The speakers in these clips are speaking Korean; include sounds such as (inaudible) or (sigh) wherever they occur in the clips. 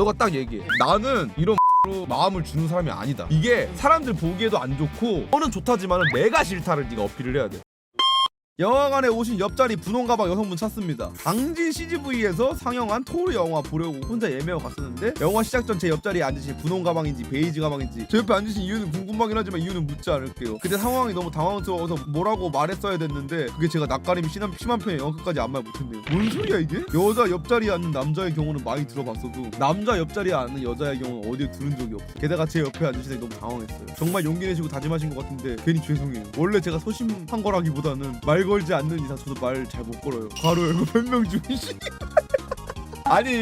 너가 딱 얘기해. 나는 이런 로 마음을 주는 사람이 아니다. 이게 사람들 보기에도 안 좋고 너는 좋다지만 내가 싫다를 네가 어필을 해야 돼. 영화관에 오신 옆자리 분홍 가방 여성분 찾습니다. 강진 CGV에서 상영한 토르 영화 보려고 혼자 예매하고 갔었는데 영화 시작 전 제 옆자리에 앉으신 분홍 가방인지 베이지 가방인지 제 옆에 앉으신 이유는 궁금하긴 하지만 이유는 묻지 않을게요. 그때 상황이 너무 당황스러워서 뭐라고 말했어야 됐는데 그게 제가 낯가림이 심한, 심한 편에 영화까지 아무 말 못했네요. 뭔 소리야 이게? 여자 옆자리에 앉는 남자의 경우는 많이 들어봤어도 남자 옆자리에 앉는 여자의 경우는 어디에 들은 적이 없어. 게다가 제 옆에 앉으시니 너무 당황했어요. 정말 용기 내시고 다짐하신 것 같은데 괜히 죄송해요. 원래 제가 소심한 거라기보다는 말 걸지 않는 이상 저도 말 잘 못 걸어요. 바로 열고 변명 중이시. (laughs) 아니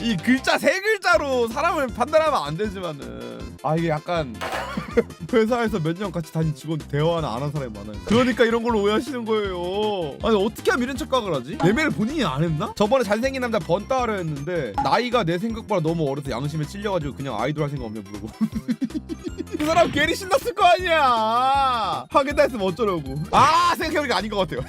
이 글자 세 글자로 사람을 판단하면 안 되지만은 아 이게 약간 (laughs) 회사에서 몇 년 같이 다닌 직원 대화는 안한 사람이 많아요. 그러니까 이런 걸로 오해하시는 거예요. 아니 어떻게 하면 이런 착각을 하지? 예매를 본인이 안 했나? 저번에 잘생긴 남자 번따를 했는데 나이가 내 생각보다 너무 어려서 양심에 찔려가지고 그냥 아이돌 할 생각 없냐 물어보. (laughs) 그 사람 괜히 신났을 거 아니야. 하겠다 했으면 어쩌려고. 아 생각해보니까 아닌 것 같아요.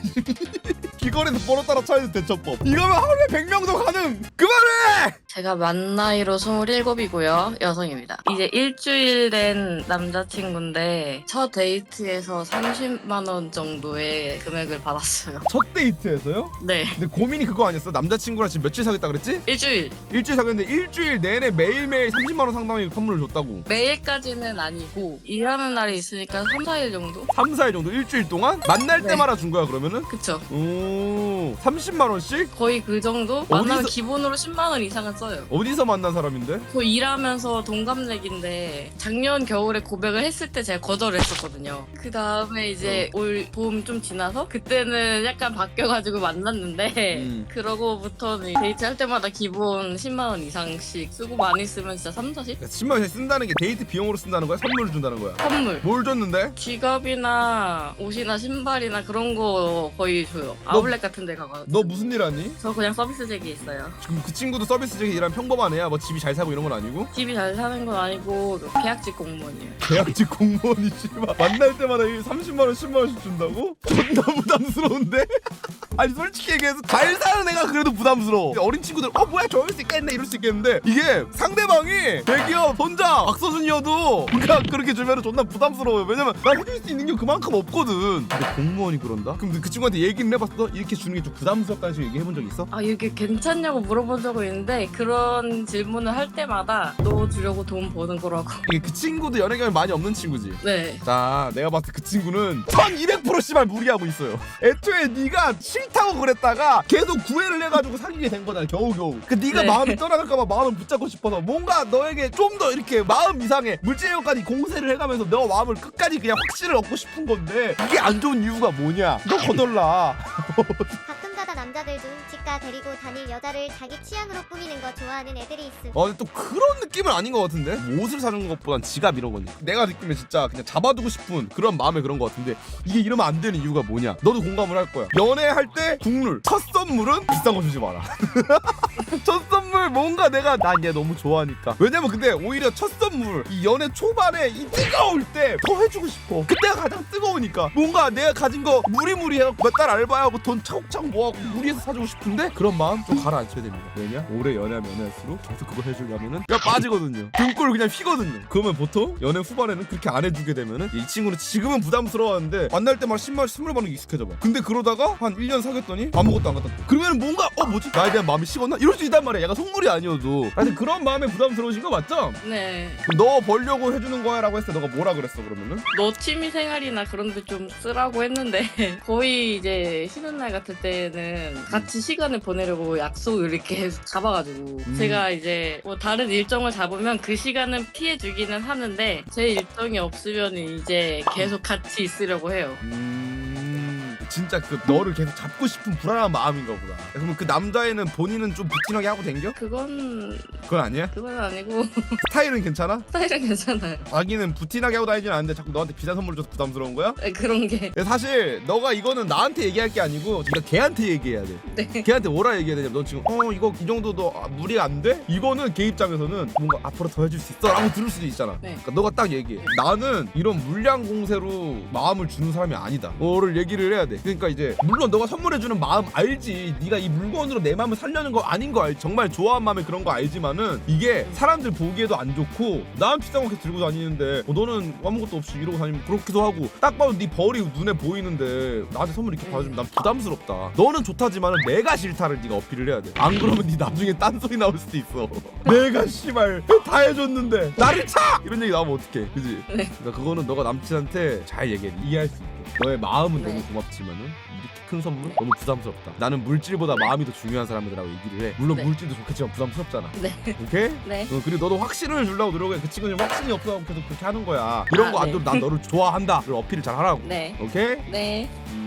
(laughs) 귀걸이에서 번호 따라 차이는 대처법. 이거면 하루에 100명도 가능. 그만해. 제가 만 나이로 27이고요. 여성입니다. 이제 일주일 된 남자친구인데 첫 데이트에서 30만 원 정도의 금액을 받았어요. 첫 데이트에서요? 네. 근데 고민이 그거 아니었어? 남자친구랑 지금 며칠 사귀었다 그랬지? 일주일. 일주일 사귀었는데 일주일 내내 매일매일 30만 원 상당의 선물을 줬다고. 매일까지는 아니고 일하는 날이 있으니까 3, 4일 정도? 3, 4일 정도 일주일 동안 만날 네. 때마다 준 거야 그러면은? 그쵸. 오 30만 원씩? 거의 그 정도? 만나면 어디서- 기본으로 10만 원 이상은 써요. 어디서 만난 사람인데? 그 일하면서 동갑내기인데 작년 겨울에 고백을 했을 때 제가 거절을 했었거든요. 그 다음에 이제 어. 올봄 좀 지나서 그때는 약간 바뀌어가지고 만났는데 음. (laughs) 그러고부터는 데이트 할 때마다 기본 10만 원 이상씩 쓰고 많이 쓰면 진짜 3, 4십? 10만 원씩 쓴다는 게 데이트 비용으로 쓴다는 거야? 선물을 준다는 거야? 선물. 뭘 줬는데? 지갑이나 옷이나 신발이나 그런 거 거의 줘요. 아울렛 같은 데 가가지고. 너 무슨 일 하니? 저 그냥 서비스직이 있어요. 지금 그 친구도 서비스직에 일하는 평범한 애야? 뭐 집이 잘 사고 이런 건 아니고? 집이 잘 사는 건 아니고 계약직 공무원이에요. 계약직 공무원이지 막 만날 때마다 이 30만 원, 10만 원씩 준다고? 존나 부담스러운데? (laughs) 아니 솔직히 얘기해서 잘 사는 애가 그래도 부담스러워 어린 친구들 어 뭐야 저럴 수 있겠네 이럴 수 있겠는데 이게 상대방이 대기업 손자 박서준이어도 그러니까 그렇게 주면 존나 부담스러워요 왜냐면 난 해줄 수 있는 게 그만큼 없거든 근데 공무원이 그런다? 그럼 그 친구한테 얘기는 해봤어? 이렇게 주는 게 좀 부담스럽다는 식으로 얘기해본 적 있어? 아 이게 괜찮냐고 물어본 적은 있는데 그런 질문을 할 때마다 너 주려고 돈 버는 거라고. 이게 그 친구도 연애 경험이 많이 없는 친구지. 네. 자 내가 봤을 때 그 친구는 1200% 씨발 무리하고 있어요. 애초에 네가 싫다고 그랬다가 계속 구애를 해가지고 사귀게 된 거잖아 겨우겨우. 그 네가 네. 마음이 떠나갈까봐 마음을 붙잡고 싶어서 뭔가 너에게 좀 더 이렇게 마음 이상의 물질력까지 공세를 해가면서 너 마음을 끝까지 그냥 확신을 얻고 싶은 건데 이게 안 좋은 이유가 뭐냐? 너 거덜라 가끔 (laughs) 가다 남자들도 집가 데리고 다닐 여자를 자기 취향으로 꾸미는 거 좋아하는 애들이 있음. 어 근데 또 그런 느낌은 아닌 것 같은데? 뭐 옷을 사는 것보단 지갑 이런 거니 내가 느끼면 진짜 그냥 잡아두고 싶은 그런 마음에 그런 것 같은데 이게 이러면 안 되는 이유가 뭐냐? 너도 공감을 할 거야. 연애할 때 국룰. 첫 선물은 비싼 거 주지 마라. (laughs) 첫 선물 뭔가 내가 난 얘 너무 좋아하니까. 왜냐면 근데 오히려 첫 선물 이 연애 초반에 이 뜨거울 때 더 해주고 싶어. 그때가 가장 뜨거우니까. 뭔가 내가 가진 거 무리무리 해갖고 몇 달 알바하고 돈 차곡차곡 모아 무리해서 사주고 싶은데? 그런 마음 좀 가라앉혀야 됩니다. 왜냐? 오래 연애하면 연애할수록 계속 그거 해주려면은 야 빠지거든요. 등골 그냥 휘거든요. 그러면 보통 연애 후반에는 그렇게 안 해주게 되면은 이 친구는 지금은 부담스러웠는데 만날 때마다 10만원씩 선물 받는 게 익숙해져 봐. 근데 그러다가 한 1년 사귀었더니 아무것도 안 갖다 줘. 그러면 뭔가 어 뭐지? 나에 대한 마음이 식었나? 이럴 수 있단 말이야. 약간 속물이 아니어도. 하여튼 그런 마음에 부담스러우신 거 맞죠? 네. 너 벌려고 해주는 거야 라고 했을 때 너가 뭐라 그랬어 그러면은? 너 취미 생활이나 그런 데 좀 쓰라고 했는데 (laughs) 거의 이제 쉬는 날 같을 때는 같이 시간을 보내려고 약속을 이렇게 (laughs) 잡아가지고 음. 제가 이제 뭐 다른 일정을 잡으면 그 시간은 피해 주기는 하는데 제 일정이 없으면 이제 계속 같이 있으려고 해요. 음 진짜 그 너를 계속 잡고 싶은 불안한 마음인가 보다 그러면 그 남자애는 본인은 좀 부티나게 하고 댕겨? 그건 그건 아니야? 그건 아니고 (laughs) 스타일은 괜찮아? 스타일은 괜찮아요. 자기는 부티나게 하고 다니진 않는데 자꾸 너한테 비싼 선물 줘서 부담스러운 거야? 네, 그런 게 근데 사실 너가 이거는 나한테 얘기할 게 아니고 네가 걔한테 얘기해야 돼 네. 걔한테 뭐라 얘기해야 되냐면 넌 지금 어 이거 이 정도도 아, 무리 안 돼? 이거는 걔 입장에서는 뭔가 앞으로 더 해줄 수 있어 라고 들을 수도 있잖아 네. 그러니까 너가 딱 얘기해 나는 이런 물량 공세로 마음을 주는 사람이 아니다 너를 얘기를 해야 돼 그러니까 이제 물론 너가 선물해주는 마음 알지. 네가 이 물건으로 내 마음을 살려는 거 아닌 거 알, 정말 좋아한 마음에 그런 거 알지만은 이게 사람들 보기에도 안 좋고 나는 비싼 거 이렇게 들고 다니는데 어, 너는 아무것도 없이 이러고 다니면 그렇기도 하고 딱 봐도 네 벌이 눈에 보이는데 나한테 선물 이렇게 받아주면 난 부담스럽다. 너는 좋다지만은 내가 싫다를 네가 어필을 해야 돼 안 그러면 네 나중에 딴 소리 나올 수도 있어. (laughs) 내가 씨발 다 해줬는데 나를 차! 이런 얘기 나오면 어떡해. 그지? 네. 그러니까 그거는 너가 남친한테 잘 얘기해. 이해할 수 있게. 너의 마음은 네. 너무 고맙지만 은 이렇게 큰 선물 너무 부담스럽다 나는 물질보다 마음이 더 중요한 사람이라고 얘기를 해 물론 네. 물질도 좋겠지만 부담스럽잖아 네. 오케이? (laughs) 네. 어, 그리고 너도 확신을 주려고 노력해 그 친구는 확신이 없어 계속 그렇게 하는 거야 이런 아, 거안 네. 난 너를 좋아한다를 어필을 잘 하라고 네. 오케이? 네. 음.